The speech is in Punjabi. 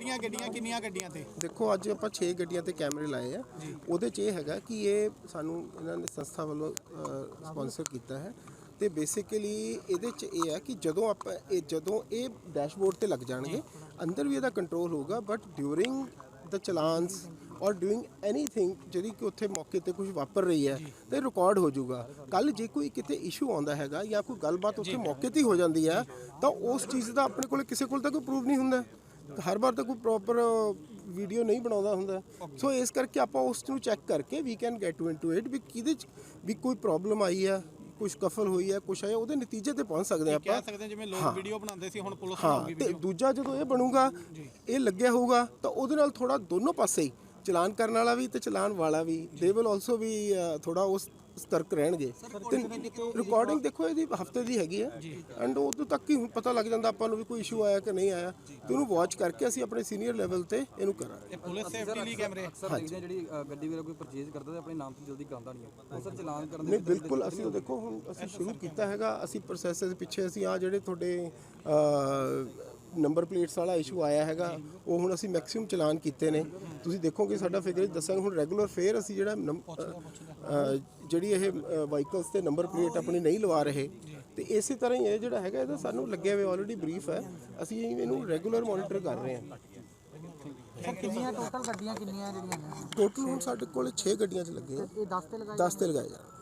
ਕਿਹੜੀਆਂ ਗੱਡੀਆਂ ਕਿੰਨੀਆਂ ਗੱਡੀਆਂ ਤੇ? ਦੇਖੋ ਅੱਜ ਆਪਾਂ 6 ਗੱਡੀਆਂ ਤੇ ਕੈਮਰੇ ਲਾਏ ਆ। ਉਹਦੇ 'ਚ ਇਹ ਹੈਗਾ ਕਿ ਇਹ ਸਾਨੂੰ ਇਹਨਾਂ ਨੇ ਸੰਸਥਾ ਵੱਲੋਂ ਸਪਾਂਸਰ ਕੀਤਾ ਹੈ। ਤੇ ਬੇਸਿਕਲੀ ਇਹਦੇ 'ਚ ਇਹ ਹੈ ਕਿ ਜਦੋਂ ਆਪਾਂ ਇਹ ਜਦੋਂ ਇਹ ਡੈਸ਼ਬੋਰਡ ਤੇ ਲੱਗ ਜਾਣਗੇ ਅੰਦਰ ਵੀ ਇਹਦਾ ਕੰਟਰੋਲ ਹੋਊਗਾ ਬਟ ਡਿਊਰਿੰਗ ਦ ਚਲਾਨਸ ਔਰ ਡੂਇੰਗ ਐਨੀਥਿੰਗ ਜਿਹੜੀ ਕਿ ਉੱਥੇ ਮੌਕੇ ਤੇ ਕੁਝ ਵਾਪਰ ਰਹੀ ਹੈ ਤੇ ਰਿਕਾਰਡ ਹੋ ਜਾਊਗਾ। ਕੱਲ ਜੇ ਕੋਈ ਕਿਤੇ ਇਸ਼ੂ ਆਉਂਦਾ ਹੈਗਾ ਜਾਂ ਕੋਈ ਗੱਲਬਾਤ ਉੱਥੇ ਮੌਕੇ ਤੇ ਹੀ ਹੋ ਜਾਂਦੀ ਹੈ ਤਾਂ ਉਸ ਚੀਜ਼ ਦਾ ਆਪਣੇ ਕੋਲ ਕਿਸੇ ਕੋਲ ਤਾਂ ਕੋਈ ਪ੍ਰੂਫ ਨਹੀਂ ਹੁੰਦਾ। ਹਰ ਵਾਰ ਤਾਂ ਕੋਈ ਪ੍ਰੋਪਰ ਵੀਡੀਓ ਨਹੀਂ ਬਣਾਉਂਦਾ ਹੁੰਦਾ। ਸੋ ਇਸ ਕਰਕੇ ਆਪਾਂ ਉਸ ਨੂੰ ਚੈੱਕ ਕਰਕੇ we can get to into it ਵੀ ਕਿਹਦੇ ਚ ਵੀ ਕੋਈ ਪ੍ਰੋਬਲਮ ਆਈ ਆ ਕੁਝ ਕਫਲ ਹੋਈ ਹੈ ਕੁਝ ਹੈ ਉਹਦੇ ਨਤੀਜੇ ਤੇ ਪਹੁੰਚ ਸਕਦੇ ਹਾਂ ਕਹਿ ਆਪਾਂ। ਸਕਦੇ ਜਿਵੇਂ ਲੋਕ ਵੀਡੀਓ ਬਣਾਉਂਦੇ ਸੀ ਹੁਣ ਪੁਲਿਸ ਬਣਾਉਗੀ ਤੇ ਵੀਡੀਓ ਦੂਜਾ ਜਦੋਂ ਇਹ ਬਣੂਗਾ ਇਹ ਲੱਗਿਆ ਹੋਊਗਾ ਤਾਂ ਉਹਦੇ ਨਾਲ ਥੋੜਾ ਦੋਨੋਂ ਪਾਸੇ ਹੀ ਚਲਾਨ ਕਰਨ ਵਾਲਾ ਵੀ ਤੇ ਚਲਾਨ ਵਾਲਾ ਵੀ ਦੇ ਵਿਲ ਆਲਸੋ ਵੀ ਥੋੜਾ ਉਸ ਸਤਰਕ ਰਹਿਣਗੇ। ਤੇ ਰਿਕਾਰਡਿੰਗ ਦੇਖੋ ਇਹਦੀ ਹਫ਼ਤੇ ਦੀ ਹੈਗੀ ਹੈ ਐਂਡ ਉਦੋਂ ਤੱਕ ਹੀ ਹੁਣ ਪਤਾ ਲੱਗ ਜਾਂਦਾ ਆਪਾਂ ਨੂੰ ਵੀ ਕੋਈ ਇਸ਼ੂ ਆਇਆ ਕਿ ਨਹੀਂ ਆਇਆ। ਤੇ ਉਹਨੂੰ ਵਾਚ ਕਰਕੇ ਅਸੀਂ ਆਪਣੇ ਸੀਨੀਅਰ ਲੈਵਲ ਤੇ ਇਹਨੂੰ ਕਰਾਂਗੇ। ਇਹ ਪੁਲਿਸ ਸੇਫਟੀ ਲਈ ਕੈਮਰੇ ਅਕਸਰ ਦੇਖਦੇ ਜਿਹੜੀ ਗੱਡੀ ਵੀਰਾ ਕੋਈ ਪਰਚੇਜ਼ ਕਰਦਾ ਤੇ ਆਪਣੇ ਨਾਮ ਤੋਂ ਜਲਦੀ ਕਰਾਉਂਦਾ ਨਹੀਂ ਉਹ ਸਰ ਚਲਾਨ ਕਰਨ ਦੇ ਨਹੀਂ ਬਿਲਕੁਲ ਅਸੀਂ ਉਹ ਦੇਖੋ ਹੁਣ ਅਸੀਂ ਸ਼ੁਰੂ ਕੀਤਾ ਹੈਗਾ ਅਸੀਂ ਪ੍ਰੋਸੈਸ ਦੇ ਪਿੱਛੇ ਅਸੀਂ ਆ ਜਿਹੜੇ ਤੁਹਾਡੇ ਨੰਬਰ ਪਲੇਟਸ ਵਾਲਾ ਇਸ਼ੂ ਆਇਆ ਹੈਗਾ ਉਹ ਹੁਣ ਅਸੀਂ ਮੈਕਸਿਮਮ ਚਲਾਨ ਕੀਤੇ ਨੇ। ਤੁਸੀਂ ਦੇਖੋਗੇ ਸਾਡਾ ਫਿਗਰ ਦੱਸਾਂਗੇ ਹੁਣ ਰੈਗੂਲਰ ਫੇਅਰ ਅਸੀਂ ਜਿਹੜਾ ਜਿਹੜੀ ਇਹ ਵਾਹੀਕਲਸ ਤੇ ਨੰਬਰ ਪਲੇਟ ਆਪਣੀ ਨਹੀਂ ਲਵਾ ਰਹੇ ਤੇ ਇਸੇ ਤਰ੍ਹਾਂ ਹੀ ਇਹ ਜਿਹੜਾ ਹੈਗਾ ਇਹਦਾ ਸਾਨੂੰ ਲੱਗਿਆ ਹੋਇਆ ਆਲਰੇਡੀ ਬਰੀਫ ਹੈ। ਅਸੀਂ ਇਹਨੂੰ ਰੈਗੂਲਰ ਮੋਨੀਟਰ ਕਰ ਰਹੇ ਹਾਂ। ਕਿੰਨੀਆਂ ਟੋਟਲ ਗੱਡੀਆਂ ਕਿੰਨੀਆਂ ਜਿਹੜੀਆਂ ਟੋਟਲ ਹੁਣ ਸਾਡੇ ਕੋਲ 6 ਗੱਡੀਆਂ 'ਚ ਲੱਗੇ ਆ। ਇਹ 10 ਤੇ ਲਗਾਈ 10 ਤੇ ਲਗਾਏ ਜਾਣ